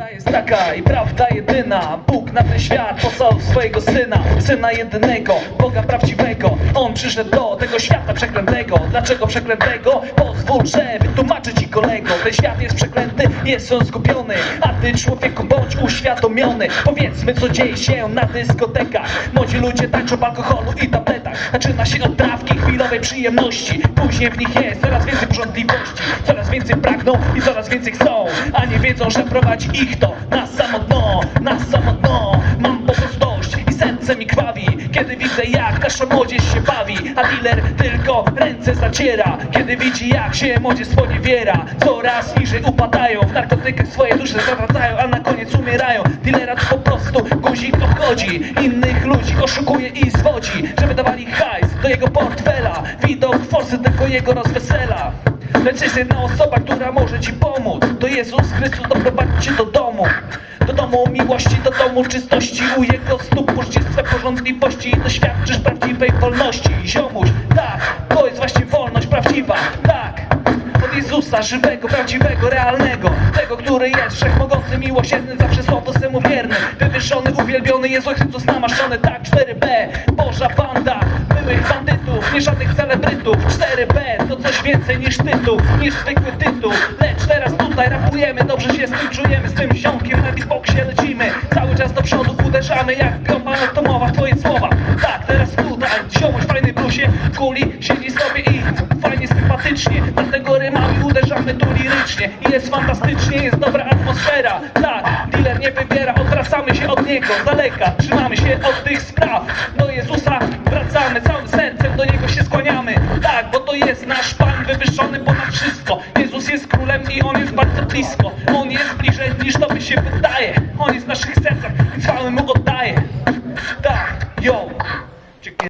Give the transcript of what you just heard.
Prawda jest taka i prawda jedyna. Bóg na ten świat posłał swojego Syna Syna jedynego, Boga prawdziwego. On przyszedł do tego świata przeklętego. Dlaczego przeklętego? Pozwól, że wytłumaczę ci kolego. Ten świat jest przeklęty, jest on zgubiony. A ty człowieku bądź uświadomiony. Powiedzmy co dzieje się na dyskotekach. Młodzi ludzie tańczą w alkoholu i tabletach. Zaczyna się od trawki, chwilowej przyjemności. Później w nich jest coraz więcej porządliwości. Coraz więcej pragną i coraz więcej chcą. A nie wiedzą, że prowadzi ich to na samo dno Na samo dno. Mam po prostu dość i serce mi krwawi. Kiedy widzę jak nasza młodzież się bawi A dealer tylko ręce zaciera. Kiedy widzi jak się młodzież sponiewiera Coraz niżej upadają. W narkotykach swoje dusze zawracają A na koniec umierają. Dealera to po prostu guzik obchodzi Innych ludzi oszukuje i zwodzi Żeby dawali hajs do jego portfela. Widok forsy tylko jego rozwesela Lecz jest jedna osoba, która może ci pomóc. To Jezus Chrystus doprowadzi cię do domu. Do domu miłości, do domu czystości. U jego stóp możecie swe porządliwości I doświadczysz prawdziwej wolności. Ziomuś, tak, to jest właśnie wolność prawdziwa. Tak, od Jezusa, żywego, prawdziwego, realnego. Tego, który jest wszechmogący, miłosierny Zawsze słowo swemu wierny. Wywyższony, uwielbiony Jezus Chrystus namaszczony. Tak, 4B, Boża banda żadnych celebrytów 4B, to coś więcej niż tytuł Niż zwykły tytuł. Lecz teraz tutaj rapujemy Dobrze się z tym czujemy, z tym ziomkiem Na beatboxie lecimy. Cały czas do przodu uderzamy Jak bomba atomowa twoje słowa. Tak, teraz tutaj Ziomuś fajny bluzie w kuli Siedzi sobie i fajnie, sympatycznie. Dlatego rymami uderzamy tu lirycznie. I jest fantastycznie, jest dobra atmosfera. Tak, dealer nie wybiera Odwracamy się od niego. Z daleka Trzymamy się od tych spraw. Do Jezusa Tak, bo to jest nasz Pan wywyższony ponad wszystko. Jezus jest królem i On jest bardzo blisko. On jest bliżej niż tobie się wydaje. On jest w naszych sercach i chwałę Mu oddaje. Tak, yo